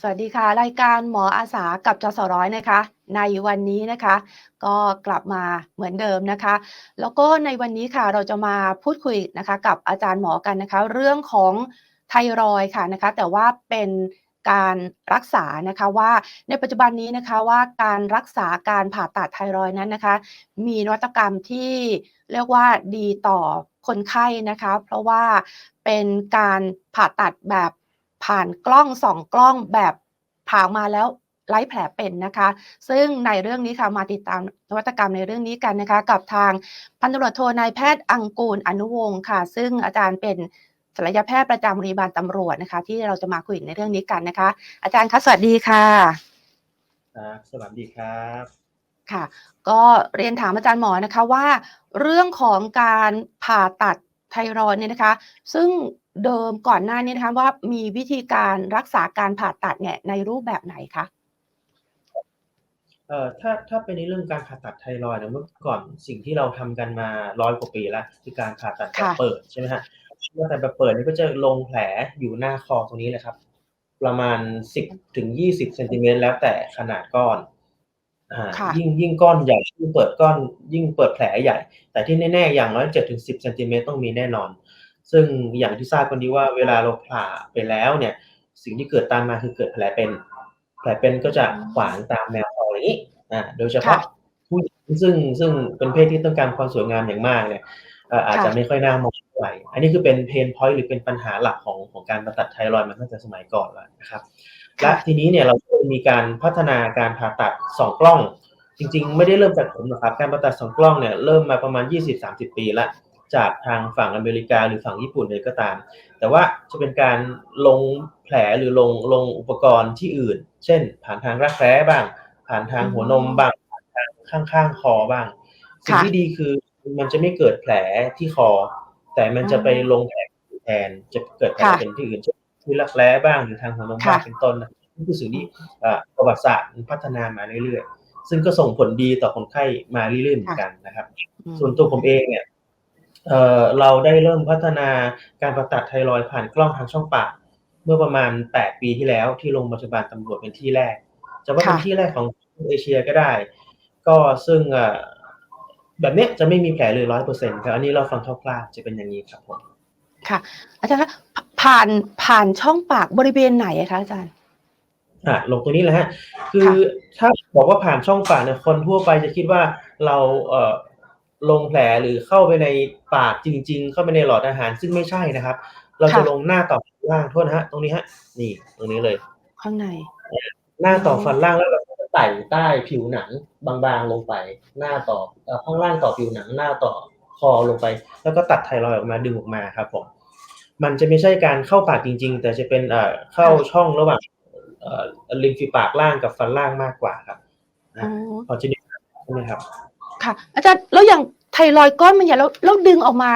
สวัสดีค่ะ รายการหมออาสากับจสร้อยนะคะ ในวันนี้นะคะ ก็กลับมาเหมือนเดิมนะคะ แล้วก็ในวันนี้ค่ะเราจะมาพูดคุยนะคะ กับอาจารย์หมอกันนะคะ เรื่องของไทรอยค่ะนะคะ แต่ว่าเป็นการรักษานะคะว่าในปัจจุบันนี้นะคะว่าการรักษาการผ่าตัดไทรอยนั้นนะคะ มีนวัตกรรมที่เรียกว่าดีต่อคนไข้นะคะ เพราะว่าเป็นการผ่าตัดแบบ ผ่านกล้องสองกล้องแบบผ่ามาแล้วไร้แผลเป็นนะคะ ซึ่งในเรื่องนี้ค่ะมาติดตามนวัตกรรมในเรื่องนี้กันนะคะ กับทางพันตำรวจโทนายแพทย์อังกูลอนุวงศ์ค่ะ ซึ่งอาจารย์เป็นศัลยแพทย์ประจำโรงพยาบาลตำรวจนะคะ ที่เราจะมาคุยในเรื่องนี้กันนะคะ อาจารย์คะสวัสดีค่ะครับสวัสดีครับค่ะ ก็เรียนถามอาจารย์หมอนะคะว่า เรื่องของการผ่าตัดไทรอยด์เนี่ยนะคะ ซึ่ง เดิมก่อนหน้านี้นะคะว่ามีวิธีการรักษาการผ่าตัดเนี่ยในรูปแบบไหนคะเอ่อถ้าถ้าเป็นในเรื่องการผ่าตัดไทรอยด์เนี่ยเมื่อก่อนสิ่งที่เราทำกันมาร้อยกว่าปีแล้วคือการผ่าตัดแบบค่ะเปิดใช่ไหมฮะผ่าตัดแบบเปิดนี่ก็จะลงแผลอยู่หน้าคอตรงนี้เลยครับ ประมาณ10ถึง20เซนติเมตรแล้วแต่ขนาดก้อนอ่าค่ะยิ่งยิ่งก้อนใหญ่ยิ่งเปิดก้อนยิ่งเปิดแผลใหญ่ แต่ที่แน่ๆอย่างน้อย7ถึง10เซนติเมตรต้องมีแน่นอน ซึ่งอย่างที่ทราบกันดีว่าเวลาเราผ่าไปแล้วเนี่ย สิ่งที่เกิดตามมาคือเกิดแผลเป็น แผลเป็นก็จะขวางตามแนวคออย่างนี้อ่าโดยเฉพาะค่ะผู้หญิงซึ่งซึ่งเป็นเพศที่ต้องการความสวยงามอย่างมากเนี่ยเอ่ออาจจะค่ะไม่ค่อยน่ามองเท่าไหร่อันนี้คือเป็นเพนพอยต์หรือเป็นปัญหาหลักของของการผ่าตัดไทรอยด์มาตั้งแต่สมัยก่อนแล้วนะครับ และทีนี้เนี่ยเราก็มีการพัฒนาการผ่าตัดสองกล้อง จริง ๆ ไม่ได้เริ่มจากผมหรอกครับ การผ่าตัดสองกล้องเนี่ยเริ่มมาประมาณ 20-30 ปีละ จากทางฝั่งอเมริกาหรือฝั่งญี่ปุ่นเลยก็ตาม แต่ว่าจะเป็นการลงแผลหรือลงลงอุปกรณ์ที่อื่น เช่น ผ่านทางรักแร้บ้าง ผ่านทางหัวนมบ้างผ่านทางข้างๆคอบ้าง สิ่งค่ะที่ดีคือมันจะไม่เกิดแผลที่คอ แต่มันจะไปลงแผลแทนจะเกิดแผลค่ะเป็นที่อื่นเช่นที่รักแร้บ้างหรือทางหัวนมบ้างค่ะเป็นต้นนะนี่คือสิ่งที่เอ่อประวัติศาสตร์มันพัฒนามาเรื่อยๆซึ่งก็ส่งผลดีต่อคนไข้มาเรื่อยๆเหมือนกันนะครับอืมส่วนตัวผมเองเนี่ย เอ่อเราได้เริ่มพัฒนาการผ่าตัดไทรอยด์ผ่านกล้องทางช่องปากเมื่อประมาณ 8 ปีที่แล้วที่โรงพยาบาลตำรวจเป็นที่แรกจะว่าเป็นค่ะที่แรกของเอเชียก็ได้ ก็ซึ่งเอ่อแบบเนี้ยจะไม่มีแผลเลยร้อยเปอร์เซ็นต์ครับอันนี้เราฟังคร่าวๆจะเป็นอย่างนี้ครับผมค่ะอาจารย์คะผ่านผ่านช่องปากบริเวณไหนอะคะอาจารย์อะลงตรงนี้แหละฮะคือถ้าบอกว่าผ่านช่องปากเนี่ยคนทั่วไปจะคิดว่าเราเอ่อ ลงแผลหรือเข้าไปในปากจริง ๆ เข้าไปในหลอดอาหารซึ่งไม่ใช่นะครับ เราจะค่ะ ลงหน้าต่อฟันล่างโทษนะฮะ ตรงนี้ฮะ นี่ตรงนี้เลย ข้างใน หน้าต่อฟันล่างแล้วเราก็ไต่ใต้ผิวหนังบางๆลงไป หน้าต่อเอ่อข้างล่างต่อผิวหนัง หน้าต่อคอลงไป แล้วก็ตัดไทรอยด์ออกมาดึงออกมาครับผมมันจะไม่ใช่การเข้าปากจริง ๆ แต่จะเป็นเอ่อเข้าช่องระหว่างเอ่อริมฝีปากล่างกับฟันล่างมากกว่าครับอ๋อพอจะนึกภาพใช่ไหมครับ ค่ะ อาจารย์แล้วอย่างไทรอยด์ก้อนมันใหญ่แล้วแล้วดึงออกมา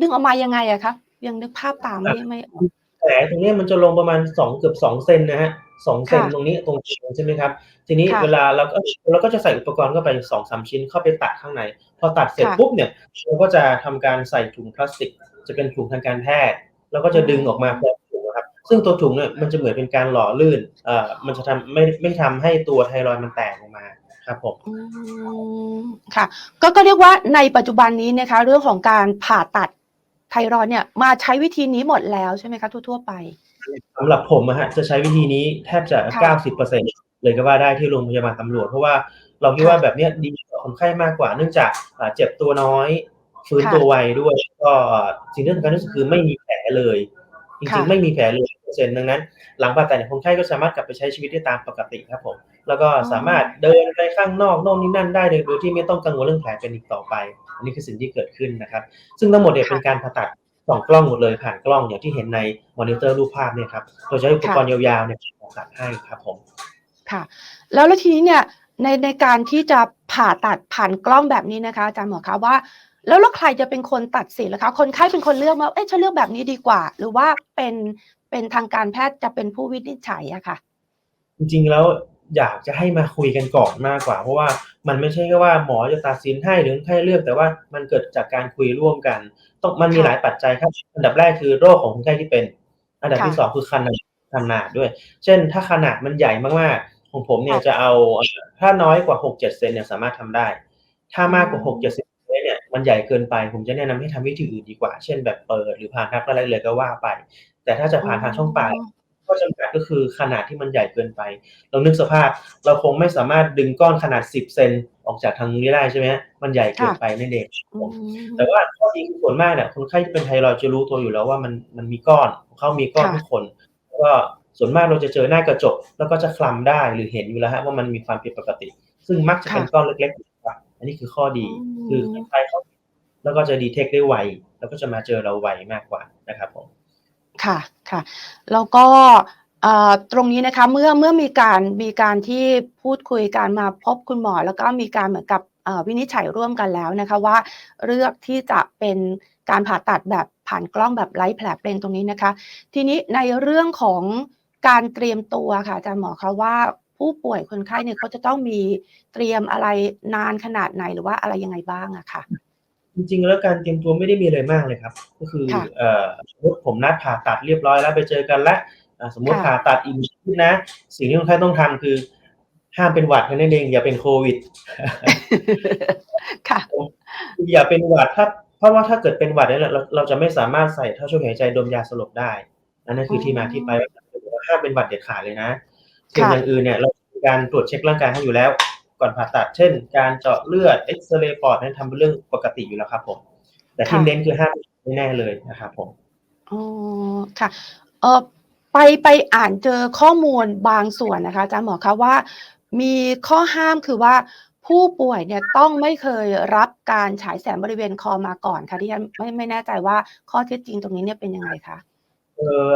ดึงออกมายังไงอะคะยังนึกภาพตามไม่ไม่ออกแผลตรงเนี้ยมันจะลงประมาณสองเกือบสองเซนนะฮะสองเซนค่ะตรงนี้ตรงคิ้วใช่ไหมครับ ทีนี้ค่ะเวลาเราก็เราก็จะใส่อุปกรณ์เข้าไปสองสามชิ้นเข้าไปตัดข้างใน พอตัดเสร็จค่ะปุ๊บเนี่ยเราก็จะทำการใส่ถุงพลาสติก จะเป็นถุงทางการแพทย์ แล้วก็จะดึงออกมาพร้อมถุงนะครับ ซึ่งตัวถุงเนี่ยมันจะเหมือนเป็นการหล่อลื่นเอ่อมันจะทำไม่ไม่ทำให้ตัวไทรอยด์มันแตกออกมา ครับผมอืมค่ะ ก็ก็เรียกว่าในปัจจุบันนี้นะคะ เรื่องของการผ่าตัดไทรอยด์เนี่ย มาใช้วิธีนี้หมดแล้วใช่ไหมคะทั่วๆไปสำหรับผมอะฮะจะใช้วิธีนี้แทบจะค่ะ90%เลยก็ว่าได้ที่โรงพยาบาลตำรวจ เพราะว่าเราคิดว่าแบบเนี้ยดีต่อคนไข้มากกว่า เนื่องจากอ่าเจ็บตัวน้อยฟื้นค่ะตัวไวด้วยแล้วก็สิ่งที่สำคัญที่สุดคือไม่มีแผลเลย จริงค่ะๆไม่มีแผลเลยเปอร์เซ็นต์ดังนั้น หลังผ่าตัดเนี่ยคนไข้ก็สามารถกลับไปใช้ชีวิตได้ตามปกติครับผม แล้วก็สามารถเดินไปข้างนอกโน่นนี่นั่นได้เลยโดยที่ไม่ต้องกังวลเรื่องแผลเป็นอีกต่อไป อันนี้คือสิ่งที่เกิดขึ้นนะครับ ซึ่งทั้งหมดเนี่ยค่ะเป็นการผ่าตัดสองกล้องหมดเลยผ่านกล้องอย่างที่เห็นในมอนิเตอร์รูปภาพเนี่ยครับเราใช้อุปกรณ์ยาวๆเนี่ยผ่าตัดให้ครับผมค่ะ แล้วแล้วทีนี้เนี่ยในในการที่จะผ่าตัดผ่านกล้องแบบนี้นะคะอาจารย์หมอคะว่าแล้วแล้วใครจะเป็นคนตัดสินล่ะคะ คนไข้เป็นคนเลือกมาเอ๊ะฉันเลือกแบบนี้ดีกว่า หรือว่าเป็นเป็นทางการแพทย์จะเป็นผู้วินิจฉัยอะค่ะ จริงๆแล้ว อยากจะให้มาคุยกันก่อนมากกว่า เพราะว่ามันไม่ใช่แค่ว่าหมอจะตัดสินให้หรือคนไข้เลือกแต่ว่ามันเกิดจากการคุยร่วมกันต้องมันมีค่ะหลายปัจจัยครับ อันดับแรกคือโรคของคนไข้ที่เป็น อันดับที่ค่ะสองคือขนาดขนาดด้วย เช่น ถ้าขนาดมันใหญ่มากๆของผมเนี่ยค่ะจะเอาเอ่อถ้าน้อยกว่า6-7เซนเนี่ยสามารถทำได้ ถ้ามากกว่าอืม6-7เซนเมตรเนี่ยมันใหญ่เกินไปผมจะแนะนำให้ทำวิธีอื่นดีกว่า เช่นแบบเปิดหรือผ่านทางอะไรเลยก็ว่าไป แต่ถ้าจะผ่านทางช่องปากอ๋อ ข้อจำกัดก็คือขนาดที่มันใหญ่เกินไปลองนึกสภาพเราคงไม่สามารถดึงก้อนขนาด 10 เซนออกจากทางนี้ได้ใช่ไหมครับมันใหญ่เกินค่ะไปนั่นเองอืผมมแต่ว่าข้อดีคือส่วนมากเนี่ยคนไข้ที่เป็นไทรอยด์จะรู้ตัวอยู่แล้วว่ามันมันมีก้อนเขามีก้อนค่ะทุกคนก็ส่วนมากเราจะเจอหน้ากระจกแล้วก็จะคลำได้หรือเห็นอยู่แล้วครับว่ามันมีความผิดปกติ ซึ่งมักจะเป็นค่ะก้อนเล็กๆครับอันนี้คือข้อดีอืคือมคนไข้เขาแล้วก็จะ detect ได้ไว แล้วก็จะมาเจอเราไวมากกว่านะครับผม ค่ะค่ะ แล้วก็ตรงนี้นะคะเมื่อเมื่อมีการมีการที่พูดคุยกันมาพบคุณหมอ แล้วก็มีการเหมือนกับวินิจฉัยร่วมกันแล้วนะคะว่าเลือกที่จะเป็นการผ่าตัดแบบผ่านกล้องแบบไร้แผลเป็นตรงนี้นะคะ ทีนี้ในเรื่องของการเตรียมตัวค่ะอาจารย์หมอคะว่าผู้ป่วยคนไข้เนี่ยเขาจะต้องมีเตรียมอะไรนานขนาดไหนหรือว่าอะไรยังไงบ้างอะค่ะ? จริงๆ แล้วการเตรียมตัวไม่ได้มีอะไรมากเลยครับ ก็คือค่ะเอ่อสมมุติผมนัดผ่าตัดเรียบร้อยแล้วไปเจอกันแล้วอ่าสมมุติค่ะผ่าตัดอีก1อาทิตย์นะ สิ่งที่คนไข้ต้องทำคือ ห้ามเป็นหวัดแค่นั้นเองอย่าเป็นโควิดค่ะผมอย่าเป็นหวัดถ้าเพราะว่าถ้าเกิดเป็นหวัดเนี่ยเราเราจะไม่สามารถใส่ท่อช่วยหายใจดมยาสลบได้ อันนั้นอ๋คือที่มาที่ไปอว่าห้ามเป็นหวัดเด็ดขาดเลยนะส่วนค่ะอย่างอื่นเนี่ย เรามีการตรวจเช็กร่างกายให้อยู่แล้ว ก่อนผ่าตัด เช่น การเจาะเลือดเอกซเรย์ปอดนั้นทำเป็นเรื่องปกติอยู่แล้วครับ ผม แต่ที่ค่ะเน้นคือห้ามแน่ๆเลยนะครับผมอ๋อค่ะเอ่อไปไปอ่านเจอข้อมูลบางส่วนนะคะอาจารย์หมอคะว่า มีข้อห้ามคือว่าผู้ป่วยเนี่ยต้องไม่เคยรับการฉายแสงบริเวณคอมาก่อนค่ะที่ฉันไม่ไม่แน่ใจว่าข้อเท็จจริงตรงนี้เนี่ยเป็นยังไงคะ?เอ่อ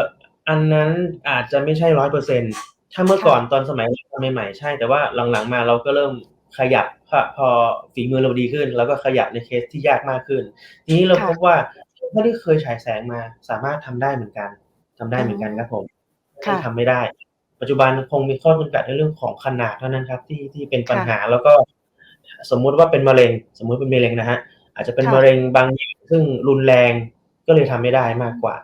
อันนั้นอาจจะไม่ใช่100% ถ้าเมื่อค่ะก่อนตอนสมัยทำใหม่ๆใช่ แต่ว่าหลังๆมาเราก็เริ่มขยับพพอฝีมือเราดีขึ้นเราก็ขยับในเคสที่ยากมากขึ้น ทีนี้เราค่ะพบว่าคนไข้ที่เคยฉายแสงมาสามารถทำได้เหมือนกันทำได้อ๋อเหมือนกันครับผมไม่ค่ะทำไม่ได้ ปัจจุบันคงมีข้อจำกัดในเรื่องของขนาดเท่านั้นครับ ที่ที่เป็นปัญค่ะหาแล้วก็สมมุติว่าเป็นมะเร็ง สมมุติเป็นมะเร็งนะครับอาจจะเป็นค่ะมะเร็งบางอย่างซึ่งรุนแรงก็เลยทำไม่ได้มากกว่า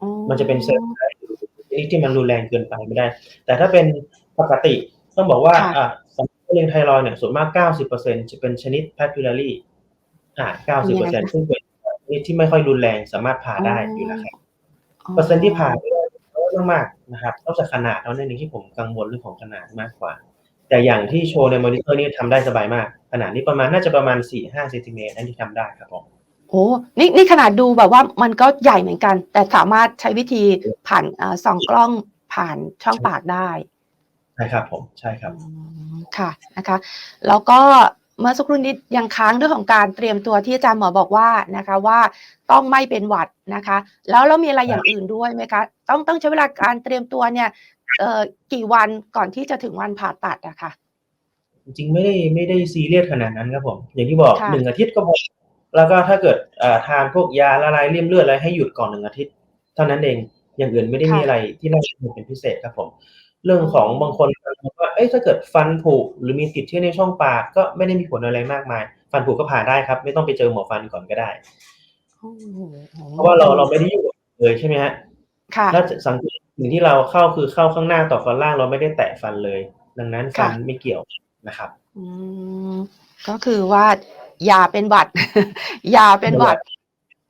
อ๋อมันจะเป็นเซลล์ชนิด ที่มันรุนแรงเกินไปไม่ได้ แต่ถ้าเป็นปกติต้องบอกว่าค่ะอ่าสำหรับมะเร็งไทรอยด์เนี่ยส่วนมาก 90%จะเป็นชนิด Papillary อ่าเป็นยังไงคะ?90%ซึ่งเป็นชนิดที่ไม่ค่อยรุนแรงสามารถผ่าอ๋อได้อยู่แล้วครับอ๋อเปอร์เซ็นต์ที่ผ่าไม่ได้น้อยมากๆนะครับนอกจากขนาดเท่านั้นเองที่ผมกังวลเรื่องของขนาดมากกว่า แต่อย่างที่โชว์ในมอนิเตอร์นี่ทำได้สบายมาก ขนาดนี้ประมาณน่าจะประมาณ4-5เซนติเมตรอันนี้ทำได้ครับผม โอ้โฮนี่นี่ขนาดดูแบบว่ามันก็ใหญ่เหมือนกัน แต่สามารถใช้วิธีผ่านอ่าส่องกล้องผ่านช่องปากได้ใช่ครับผมใช่ครัอืบมค่ะนะคะ แล้วก็เมื่อสักครู่นี้ยังค้างเรื่องของการเตรียมตัวที่อาจารย์หมอบอกว่านะคะว่าต้องไม่เป็นหวัดนะคะ แล้วแล้วมีอะไรอย่างอื่นด้วยไหมคะ?ต้องต้องใช้เวลาการเตรียมตัวเนี่ยเอ่อกี่วันก่อนที่จะถึงวันผ่าตัดอะค่ะ?จริงๆไม่ได้ไม่ได้ซีเรียสขนาดนั้นครับผม อย่างที่บอกค่ะ1อาทิตย์ก็พอ แล้วก็ถ้าเกิดอ่าทานพวกยาละลายริ่มเลือดอะไรให้หยุดก่อน1อาทิตย์ เท่านั้นเองอย่างอื่นไม่ได้ค่มีะอะไรที่น่าเป็นห่วงเป็นพิเศษครับผม เรื่องอ๋อของบางคนกังวลว่าเอ๊ะถ้าเกิดฟันผุหรือมีติดเชื้อในช่องปากก็ไม่ได้มีผลอะไรมากมาย ฟันผุก็ผ่าได้ครับ ไม่ต้องไปเจอหมอฟันก่อนก็ได้โอ้โฮเพราะว่าเราเราไม่ได้ยุ่งกับเลยใช่ไหมครับ?ค่ะถ้าจสังเกตสิ่งที่เราเข้าคือเข้าข้างหน้าต่อฟันล่างเราไม่ได้แตะฟันเลย ดังนั้นคฟั่ะนไม่เกี่ยวนะครับ อืมก็คือว่า อย่าเป็นหวัดอย่าเป็นหวัด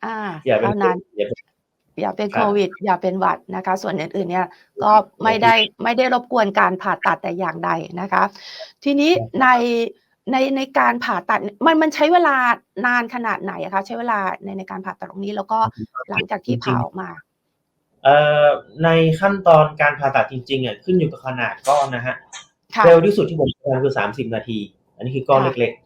อาอย่าเป็เท่านนั้นอย่าเป็นอย่าเป็นคโครับวิด อย่าเป็นหวัดนะคะ ส่วนอื่นๆเนี่ยก็ไม่ได้ไม่ได้รบกวนการผ่าตัดแต่อย่างใดนะคะ ทีนี้ครับในในในการผ่าตัดเนี่ยมันมันใช้เวลานานขนาดไหนอะคะ?ใช้เวลาในในการผ่าตัดตรงนี้แล้วก็หลังจากจที่ริผ่างๆออกมาเอ่อในขั้นตอนการผ่าตัดจริงๆอะขึ้นอยู่กับขนาดก้อนนะครับค่ะเร็วที่สุดที่ผมเคยทำคือ30นาที อันนี้คือก้อนค่ะเล็กๆ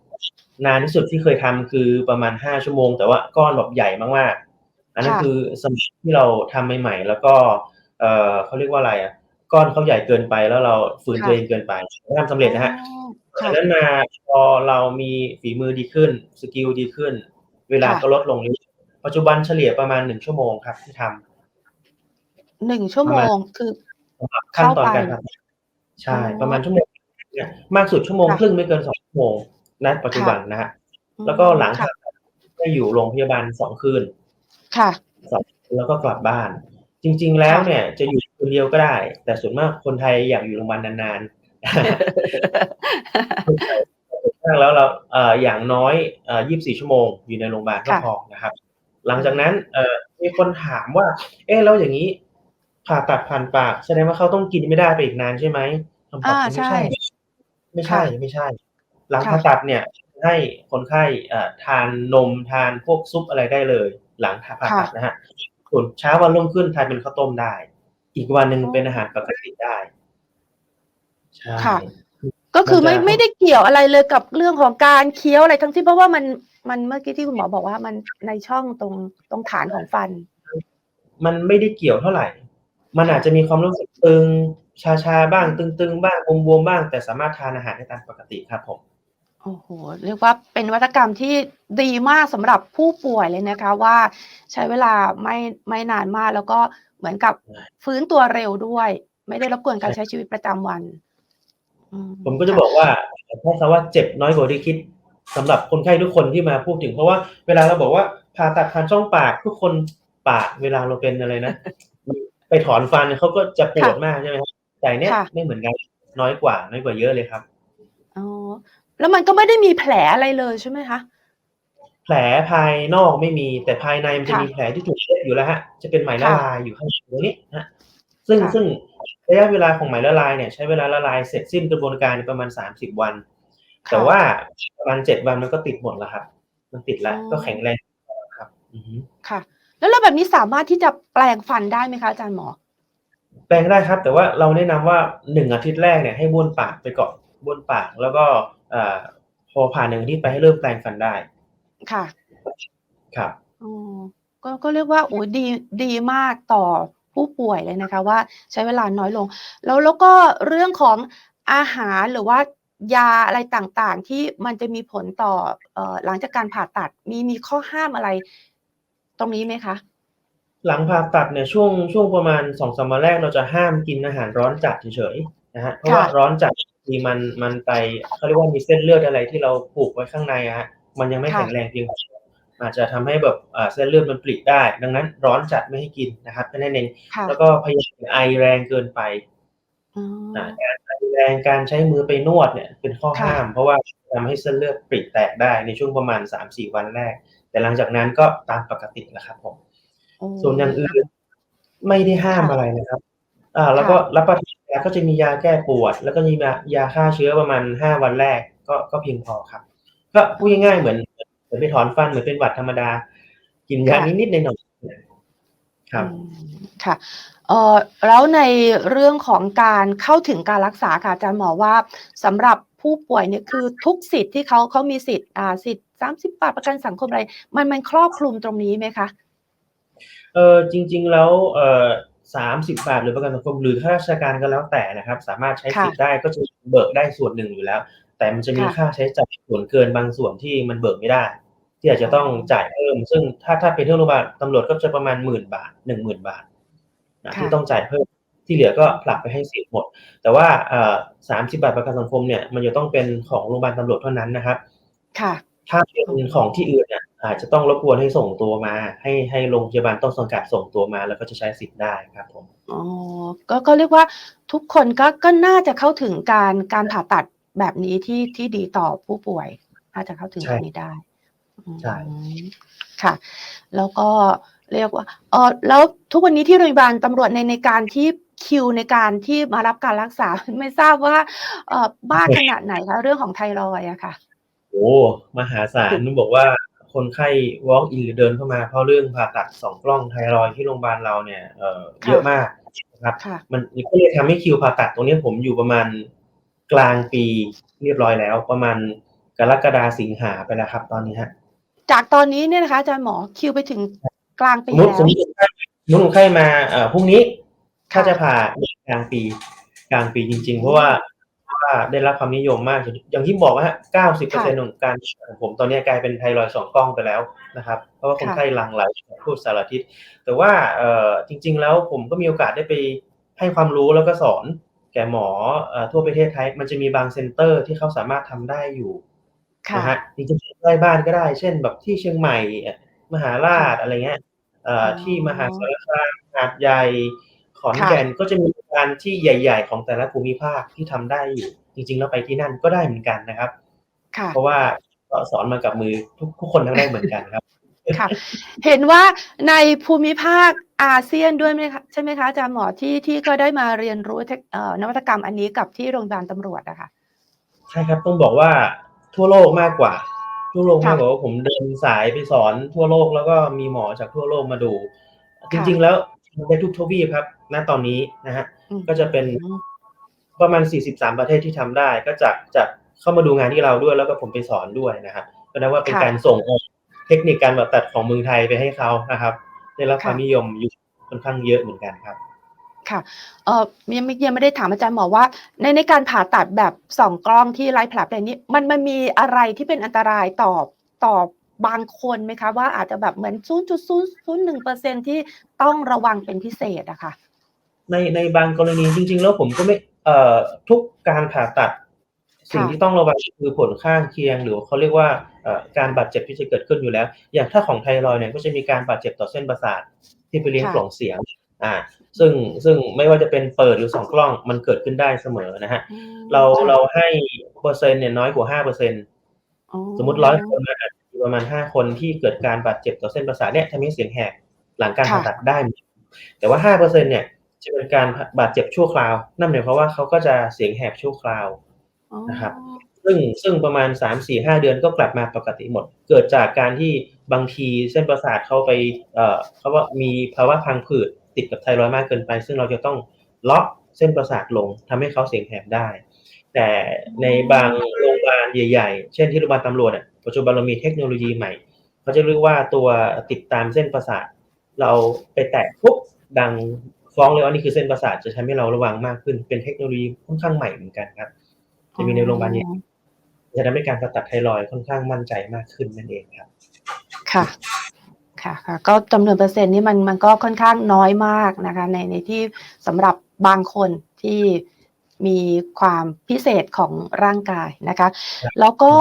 นานที่สุดที่เคยทำคือประมาณ5ชั่วโมง แต่ว่าก้อนแบบใหญ่มากๆ อันนั้นค่ะคือสมัยที่เราทำใหม่ๆ แล้วก็เอ่อเขาเรียกว่าอะไรอะก้อนเขาใหญ่เกินไปแล้วเราฝืนค่ตัวะเองเกินไปแต่ทำสำเร็จนะครับอ๋อจาค่กะนั้นมาพอเรามีฝีมือดีขึ้นสกิลดีขึ้น เวลาค่ะก็ลดลงเรื่อยๆปัจจุบันเฉลี่ยประมาณ1ชั่วโมงครับที่ทำ1ชั่วปโมระมาณงคือสำหรับเขขั้น้าตอนไปการผ่าตัดใช่อ๋อประมาณชั่วโมงเนี่ยมากสุดชั่วโมงค่ะครึ่งไม่เกิน2ชั่วโมง ณปัจจุค่ะบันนะครับอืแล้วก็มหลังค่ะผ่าตัดก็อยู่โรงพยาบาล2คืน ค่ะ2แล้วก็กลับบ้าน จริง ๆ แล้วค่ะเนี่ยจะอยู่โรงคืนเดียวก็ได้ แต่ส่วนมากคนไทยอยากอยู่โรงพยาบาลนานๆส่วนมากแล้วเราเอ่ออย่างน้อยเอ่อ24ชั่วโมง อยู่ในโรงพยาบาลก็ค่ะพอนะครับ หลังจากนั้นเอ่อมีคนถามว่า เอ๊ะแล้วอย่างนี้ผ่าตัดผ่านปากแสดงว่าเขาต้องกินไม่ได้ไปอีกนานใช่ไหมคำตอบอ่าคือไม่ใช่ใช่ ไม่ใช่ค่ะไม่ใช่ หลังค่ะผ่าตัดเนี่ยให้คนไข้เอ่อทานนมทานพวกซุปอะไรได้เลย หลังผ่าตัดนะฮะส่วนเช้าวันรุ่งขึ้นทานเป็นข้าวต้มได้ อีกวันหนึ่งเป็นอาหารปกติได้ใช่ค่ะก็คือไม่มันจะไม่ได้เกี่ยวอะไรเลยกับเรื่องของการเคี้ยวอะไรทั้งสิ้นเพราะว่ามันมันเมื่อกี้ที่คุณหมอบอกว่ามันในช่องตรงตรงฐานของฟัน มันไม่ได้เกี่ยวเท่าไหร่ มันอาจจะมีความรู้สึกตึงชาชาๆบ้างตึงๆ บ้างบวมๆบ้าง แต่สามารถทานอาหารได้ตามปกติครับผม โอ้โห เรียกว่าเป็นนวัตกรรมที่ดีมากสำหรับผู้ป่วยเลยนะคะ ว่าใช้เวลาไม่ไม่นานมาก แล้วก็เหมือนกับใช่ฟื้นตัวเร็วด้วย ไม่ได้รบกวนการใช้ชีวิตประจำวันอืผมก็จะบอกว่าใช้คำว่าเจ็บน้อยกว่าที่คิดสำหรับคนไข้ทุกคนที่มาพูดถึง เพราะว่าเวลาเราบอกว่าผ่าตัดทางช่องปากทุกคนปากเวลาเราเป็นอะไรนะ ไปถอนฟันเขาก็จะปวดมากใช่ไหมครับแต่เนี้ยไม่เหมือนกันน้อยกว่าน้อยกว่าเยอะเลยครับอ๋อ แล้วมันก็ไม่ได้มีแผลอะไรเลยใช่ไหมคะ แผลภายนอกไม่มีแต่ภายในมันจะค่ะมีแผลที่ถูกเย็บอยู่แล้วฮะ จะเป็นไหมละค่ะลายอยู่ข้างในตรงนี้ฮะซึ่งค่ะซึ่งระยะเวลาของไหมละลายเนี่ยใช้เวลาละลายเสร็จสิ้นกระบวนการประมาณสามสิบวัน แต่ว่าประมาณเจ็ดวันมันก็ติดหมดแล้วครับ มันติดแล้วอ๋อก็แข็งแรงครับอือฮึค่ะ แล้วเราแบบนี้สามารถที่จะแปลงฟันได้ไหมคะอาจารย์หมอ แปลงได้ครับ แต่ว่าเราแนะนำว่าหนึ่งอาทิตย์แรกเนี่ยให้บ้วนปากไปก่อนบ้วนปากแล้วก็เอ่อพอผ่านหนึ่งอาทิตย์ไปให้เริ่มแปลงฟันได้ ค่ะ ครับอ๋อก็ก็เรียกว่าโอ้ยดีดีมากต่อผู้ป่วยเลยนะคะ ว่าใช้เวลาน้อยลง แล้วแล้วก็เรื่องของอาหารหรือว่ายาอะไรต่างๆ ที่มันจะมีผลต่อเอ่อหลังจากการผ่าตัดมีมีข้อห้ามอะไร ตรงนี้ไหมคะหลังผ่าตัดเนี่ยช่วงช่วงประมาณสองสามวันแรกเราจะห้ามกินอาหารร้อนจัดเฉยๆนะฮะเพราะว่าร้อนจัด ทีมันมันไปเขาเรียกว่ามีเส้นเลือดอะไรที่เราผูกไว้ข้างในอะฮะมันยังไม่แข็งแรงเพียงพออาจจะทำให้แบบอ่าเส้นเลือดมันปริได้ ดังนั้นร้อนจัดไม่ให้กินนะครับแค่นั้นเองค่ะแล้วก็พยายามไอแรงเกินไปอ๋ออ่าการไอแรงการใช้มือไปนวดเนี่ยเป็นข้อค่ะห้าม เพราะว่าทำให้เส้นเลือดปริแตกได้ในช่วงประมาณสามสี่วันแรก แต่หลังจากนั้นก็ตามปกติแล้วครับผมโอ้ส่วนอย่างอื่นไม่ได้ห้ามค่ะอะไรนะครับ อ่า แล้วก็ค่ะ รับประทานยาก็จะมียาแก้ปวด แล้วก็มียาฆ่าเชื้อประมาณห้าวันแรก ก็ ก็เพียงพอครับ ก็พูดง่าย ๆ เหมือนเหมือนไปถอนฟัน เหมือนเป็นหวัดธรรมดา กินยาค่ะ นิด ๆ หน่อย ๆครับอืมค่ะ เอ่อ แล้วในเรื่องของการเข้าถึงการรักษาค่ะ อาจารย์หมอว่า สำหรับผู้ป่วยเนี่ย คือทุกสิทธิ์ที่เขา เขามีสิทธิ์ อ่า สิทธิ์สามสิบบาท ประกันสังคม อะไร มัน มันครอบคลุมตรงนี้ไหมคะ เออจริง ๆ แล้ว เออ สามสิบบาทหรือประกันสังคมหรือข้าราชการก็แล้วแต่นะครับ สามารถใช้สิทธิ์ได้ก็จะเบิกได้ส่วนหนึ่งอยู่แล้ว แต่มันจะมีค่ะค่าใช้จ่ายส่วนเกินบางส่วนที่มันเบิกไม่ได้ ที่อาจจะต้องจ่ายเพิ่ม ซึ่งถ้าถ้าเป็นที่โรงพยาบาลตำรวจก็จะประมาณหมื่นบาทหนึ่งหมื่นบาทนะค่ะที่ต้องจ่ายเพิ่มที่เหลือก็ผลักไปให้สิทธิ์หมด แต่ว่าเอ่อสามสิบาทประกันสังคมเนี่ยมันจะต้องเป็นของโรงพยาบาลตำรวจเท่านั้นนะครับ ค่ะ ถ้าเป็นของที่อื่นเนี่ย อาจจะต้องรบกวนให้ส่งตัวมา ให้ให้โรงพยาบาลต้นสังกัดส่งตัวมา แล้วก็จะใช้สิทธิ์ได้ครับผมอ๋อก็ก็เรียกว่าทุกคนก็ก็น่าจะเข้าถึงการการผ่าตัดแบบนี้ที่ที่ดีต่อผู้ป่วย น่าจะเข้าถึงใช่ตรงนี้ได้อืมใช่ค่ะ แล้วก็เรียกว่าเออแล้วทุกวันนี้ที่โรงพยาบาลตำรวจในในการที่คิวในการที่มารับการรักษาไม่ทราบว่าเออมากขนาดไหนคะเรื่องของไทรอยด์อะค่ะ โอ้มหาศาลนึกบอกว่า คนไข้ walk in หรือเดินเข้ามา เพราะเรื่องผ่าตัดสองกล้องไทรอยด์ที่โรงพยาบาลเราเนี่ยเอ่อค่ะเยอะมากนะครับค่ะมันก็เลยทำให้คิวผ่าตัดตรงนี้ผมอยู่ประมาณกลางปีเรียบร้อยแล้ว ประมาณกรกฎาสิงหาไปแล้วครับ ตอนนี้ฮะ จากตอนนี้เนี่ยนะคะอาจารย์หมอคิวไปถึงกลางสปีมมติแล้วสมมติคนไข้สมมติคนไข้มาเอ่อพรุ่งนี้ถ้าค่ะจะผ่ากลางปีกลางปีจริง ๆ เพราะว่าเพราะ ว่าได้รับความนิยมมาก อย่างที่บอกว่าฮะเก้าสิบเปอร์เซ็นต์ของการของผมตอนนี้กลายเป็นไทรอยด์สองกล้องไปแล้วนะครับ เพราะว่าคนไข้หลั่งไหลพูดสารทิศ แต่ว่าเอ่อจริง ๆ แล้วผมก็มีโอกาสได้ไปให้ความรู้แล้วก็สอนแก่หมอเอ่อทั่วประเทศไทย มันจะมีบางเซ็นเตอร์ที่เขาสามารถทำได้อยู่ค่ะนะฮะจริงๆใกล้บ้านก็ได้ เช่นแบบที่เชียงใหม่ มหาราชอะไรเงี้ยเอ่ออ๋อที่มหาสารคามหาดใหญ่ขอนแก่นก็จะมี โรงพยาบาลที่ใหญ่ ๆ ของแต่ละภูมิภาคที่ทำได้อยู่ จริง ๆ แล้วไปที่นั่นก็ได้เหมือนกันนะครับค่ะเพราะว่าก็สอนมากับมือทุกทุกคนทำได้เหมือนกันครับค่ะเห็นว่าในภูมิภาคอาเซียนด้วยไหมคะใช่ไหมคะอาจารย์หมอที่ที่ก็ได้มาเรียนรู้เทคเอ่อนวัตกรรมอันนี้กับที่โรงพยาบาลตำรวจอะค่ะใช่ครับต้องบอกว่าทั่วโลกมากกว่า ทั่วโลกค่ะมากกว่าว่าผมเดินสายไปสอนทั่วโลกแล้วก็มีหมอจากทั่วโลกมาดูจค่ะริง ๆ แล้ว ในทุกทวีปครับ ณ ตอนนี้นะฮะอืมก็จะเป็นอืมประมาณ 43 ประเทศที่ทำได้ ก็จะจะเข้ามาดูงานที่เราด้วย แล้วก็ผมไปสอนด้วยนะครับ ก็นับว่าเป็นค่ะการส่งออกเทคนิคการแบบตัดของเมืองไทยไปให้เขานะครับ ได้รับความค่ะนิยมอยู่ค่อนข้างเยอะเหมือนกันครับค่ะเอ่อยังไม่ยังไม่ได้ถามอาจารย์หมอว่า ในในการผ่าตัดแบบสองกล้องที่ไร้แผลเป็นนี้ มันมันมีอะไรที่เป็นอันตรายต่อต่อ บางคนไหมคะว่าอาจจะแบบเหมือน 0.001เปอร์เซ็นที่ต้องระวังเป็นพิเศษอะค่ะ ในในบางกรณีจริง ๆ แล้วผมก็ไม่เอ่อทุกการผ่าตัด สิ่งค่ะที่ต้องระวังคือผลข้างเคียง หรือเขาเรียกว่าเอ่อการบาดเจ็บที่จะเกิดขึ้นอยู่แล้ว อย่างถ้าของไทรอยด์เนี่ยก็จะมีการบาดเจ็บต่อเส้นประสาทที่ไปเลี้ยงค่ะปล่องเสียงอ่าซึ่งซึ่งไม่ว่าจะเป็นเปิดหรือสองกล้องมันเกิดขึ้นได้เสมอนะฮะอืมเราค่ะเราให้เปอร์เซ็นต์เนี่ยน้อยกว่าห้าเปอร์เซ็นต์อ๋อสมมติร้อยคนมันอาจจะมี ประมาณห้าคนที่เกิดการบาดเจ็บต่อเส้นประสาทเนี่ยทำให้เสียงแหบหลังการผ่าตัดได้ แต่ว่าห้าเปอร์เซ็นเนี่ยจะเป็นการบาดเจ็บชั่วคราว นั่นหมายความว่าเขาก็จะเสียงแหบชั่วคราวอ๋อนะครับ ซึ่งซึ่งประมาณสามสี่ห้าเดือนก็กลับมาปกติหมด เกิดจากการที่บางทีเส้นประสาทเขาไปเอ่อเขาว่ามีภาวะพังผืดติดกับไทรอยด์มากเกินไป ซึ่งเราจะต้องล็อกเส้นประสาทลงทำให้เขาเสียงแหบได้ แต่ในบางโรงพยาบาลใหญ่ ๆ เช่นที่โรงพยาบาลตำรวจอะ ปัจจุบันเรามีเทคโนโลยีใหม่เขาจะเรียกว่าตัวติดตามเส้นประสาท เราไปแตะปุ๊บดังฟ้องเลยว่านี่คือเส้นประสาทจะทำให้เราระวังมากขึ้นเป็นเทคโนโลยีค่อนข้างใหม่เหมือนกันครับจะมีในโรงพยาบาลใหญ่จะทำให้การผ่าตัดไทรอยด์ค่อนข้างมั่นใจมากขึ้นนั่นเองครับ ค่ะ ค่ะค่ะ ก็จำนวนเปอร์เซ็นต์นี่มันมันก็ค่อนข้างน้อยมากนะคะ ในในที่สำหรับบางคนที่มีความพิเศษของร่างกายนะคะ แล้วก็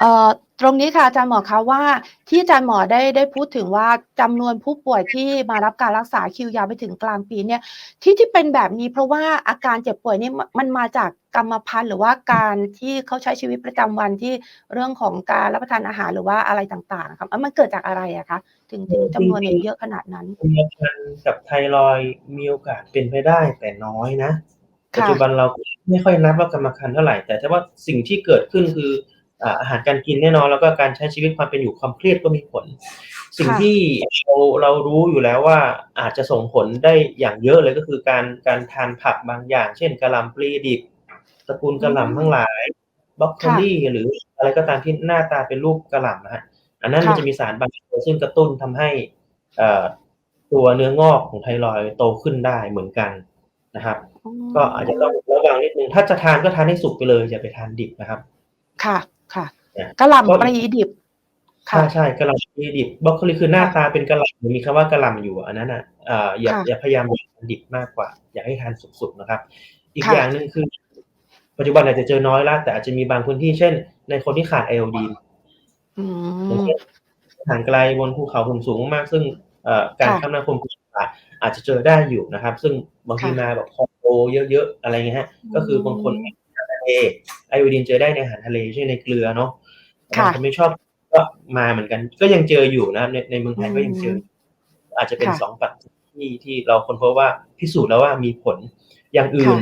เอ่อตรงนี้ค่ะอาจารย์หมอคะว่าที่อาจารย์หมอได้ได้พูดถึงว่าจำนวนผู้ป่วยที่มารับการรักษาคิวยาวไปถึงกลางปีเนี่ยที่ที่เป็นแบบนี้เพราะว่าอาการเจ็บป่วยนี่มันมันมาจากกรรมพันธุ์หรือว่าการที่เขาใช้ชีวิตประจำวันที่เรื่องของการรับประทานอาหารหรือว่าอะไรต่างๆครับมันเกิดจากอะไรอะคะถึงถึงจำนวนเยอะขนาดนั้นกรรมพันธุ์กับไทรอยด์มีโอกาสเป็นไปได้แต่น้อยนะค่ะปัจจุบันเราไม่ค่อยนับว่ากรรมพันธุ์เท่าไหร่แต่ถ้าว่าสิ่งที่เกิดขึ้นคือ อ่าอาหารการกินแน่นอนแล้วก็การใช้ชีวิตความเป็นอยู่ความเครียดก็มีผล สิ่งค่ะที่เราเรารู้อยู่แล้วว่าอาจจะส่งผลได้อย่างเยอะเลยก็คือการการทานผักบางอย่าง เช่นกะหล่ำปลีดิบตระกูลกะหล่ำทั้งหลายบรอกโคลีหรืออะไรก็ตามที่หน้าตาเป็นรูปกะหล่ำนะฮะอันนั้นมันค่ะจะมีสารบางตัวซึ่งกระตุ้นทำให้เอ่อตัวเนื้องอกของไทรอยด์โตขึ้นได้เหมือนกันนะครับ ก็อาจจะต้องระวังนิดนึงถ้าจะทานก็ทานให้สุกไปเลยอย่าไปทานดิบนะครับ ค่ะ ค่ะเนี่ยกระหล่ำปลีดิบค่ะใช่ใช่กะหล่ำปลีดิบบรอกโคลีคือหน้าค่ะตาเป็นกะหล่ำหรือมีคำว่ากะหล่ำอยู่อันนั้นอะเอ่ออย่าค่ะอย่าพยายามทานดิบมากกว่า อยากให้ทานสุกๆนะครับ อีกค่ะอย่างหนึ่งคือ ปัจจุบันอาจจะเจอน้อยละแต่อาจจะมีบางพื้นที่เช่น ในคนที่ขาดไอโอดีนอือย่างมเช่นห่างไกลบนภูเขาสูงสูงมาก ซึ่งเอ่อการค่ะคมนาคมอาจจะเจอได้อยู่นะครับ ซึ่งบางทีค่ะมาแบบคอนโดเยอะๆอะไรเงี้ยฮะ ก็คือบางคนไม่ ทานทะเลไอโอดีนเจอได้ในอาหารทะเลเช่นในเกลือเนาะค่ะบางคนไม่ชอบก็มาเหมือนกัน ก็ยังเจออยู่นะในในเมืองไทยก็ยังเจอ อาจจะเป็นค่ะสองปัจจัยที่ที่เราคนพบว่าพิสูจน์แล้วว่ามีผลอย่างอื่น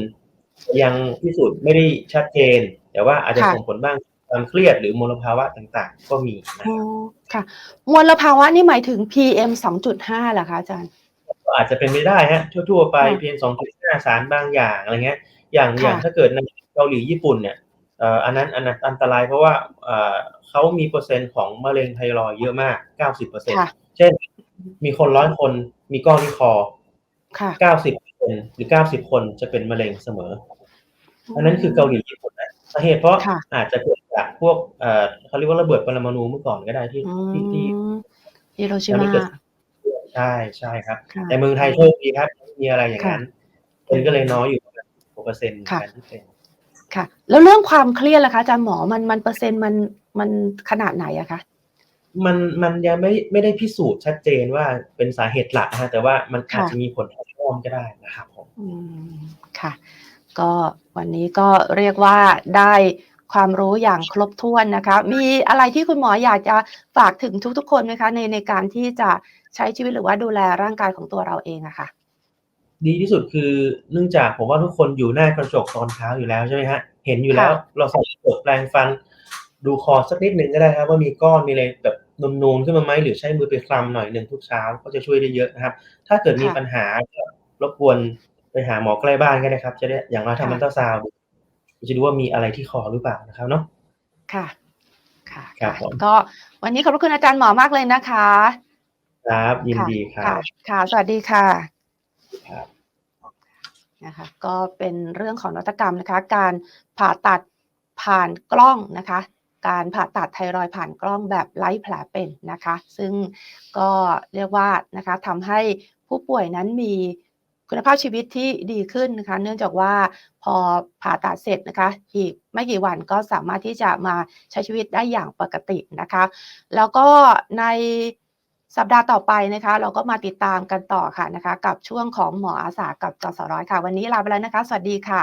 ยังพิสูจน์ไม่ได้ชัดเจน แต่ว่าอาจจะค่ะส่งผลบ้างความเครียดหรือมลภาวะต่างๆ ก็มีนะอ๋อค่ะ มลภาวะนี่หมายถึง PM 2.5เหรอคะอาจารย์ก็อาจจะเป็นไปได้ฮะทั่วๆไปค่ะเพียงสองจุดห้าสารบางอย่างอะไรเงี้ย อย่างค่ะอย่างถ้าเกิดใน เกาหลีญี่ปุ่นเนี่ยเอ่ออันนั้นอันนั้นอันตรายเพราะว่าเอ่อเขามีเปอร์เซ็นต์ของมะเร็งไทรอยด์เยอะมาก 90เปอร์เซ็นต์ค่ะเช่น มีคนร้อยคนมีก้อนที่คอค่ะ90คนหรือ 90 คนจะเป็นมะเร็งเสมอ อันนั้นคือเกาหลีญี่ปุ่นนะสาเหตุเพราะค่ะอาจจะเกิดจากพวกเอ่อเขาเรียกว่าระเบิดปรมาณูเมื่อก่อนก็ได้ที่อืที่ที่มฮิโรชิยังไม่มาเกิดใช่ใช่ครับค่ะแต่เมืองไทยโชคดีครับไม่มีอะไรอย่างนั้นเป็นก็เลยน้อยอยู่ประมาณ6เปอร์เซ็นต์ค่ะการที่เป็น ค่ะ แล้วเรื่องความเครียดล่ะคะอาจารย์หมอมันมันเปอร์เซ็นต์มันมันขนาดไหนอะคะมันมันยังไม่ไม่ได้พิสูจน์ชัดเจนว่าเป็นสาเหตุหลักนะฮะแต่ว่ามันค่ะอาจจะมีผลทำให้อ้อมก็ได้นะครับผมอืมค่ะ ก็วันนี้ก็เรียกว่าได้ความรู้อย่างครบถ้วนนะคะ มีอะไรที่คุณหมออยากจะฝากถึงทุกๆ คนไหมคะ ในในการที่จะใช้ชีวิตหรือว่าดูแลร่างกายของตัวเราเองอะค่ะ ดีที่สุดคือเนื่องจากผมว่าทุกคนอยู่หน้ากระจกตอนเช้าอยู่แล้วใช่ไหมฮะ เห็นอยู่แล้วค่ะเราใส่กระจกแปรงฟัน ดูคอสักนิดหนึ่งก็ได้ครับ ว่ามีก้อนมีอะไรแบบนูนๆขึ้นมาไหมหรือใช้มือไปคลำหน่อยหนึ่งทุกเช้าก็จะช่วยได้เยอะนะครับ ถ้าเกิดมีค่ะปัญหาก็รบกวนไปหาหมอใกล้บ้านก็ได้ครับ จะได้อย่างน้อยทำมันเตอร์ซาวด์จะดูว่ามีอะไรที่คอหรือเปล่านะครับเนาะค่ะ ค่ะครับค่ะผมก็วันนี้ขอบพระคุณอาจารย์หมอมากเลยนะคะ ครับยินดีครัค่ะบค่ะ สวัสดีค่ะครับ นะคะก็เป็นเรื่องของนวัตกรรมนะคะ การผ่าตัดผ่านกล้องนะคะ การผ่าตัดไทรอยผ่านกล้องแบบไร้แผลเป็นนะคะ ซึ่งก็เรียกว่านะคะทำให้ผู้ป่วยนั้นมีคุณภาพชีวิตที่ดีขึ้นนะคะ เนื่องจากว่าพอผ่าตัดเสร็จนะคะ อีกไม่กี่วันก็สามารถที่จะมาใช้ชีวิตได้อย่างปกตินะคะ แล้วก็ใน สัปดาห์ต่อไปนะคะ เราก็มาติดตามกันต่อค่ะนะคะ กับช่วงของหมออาสากับจสร้อยค่ะ วันนี้ลาไปแล้วนะคะ สวัสดีค่ะ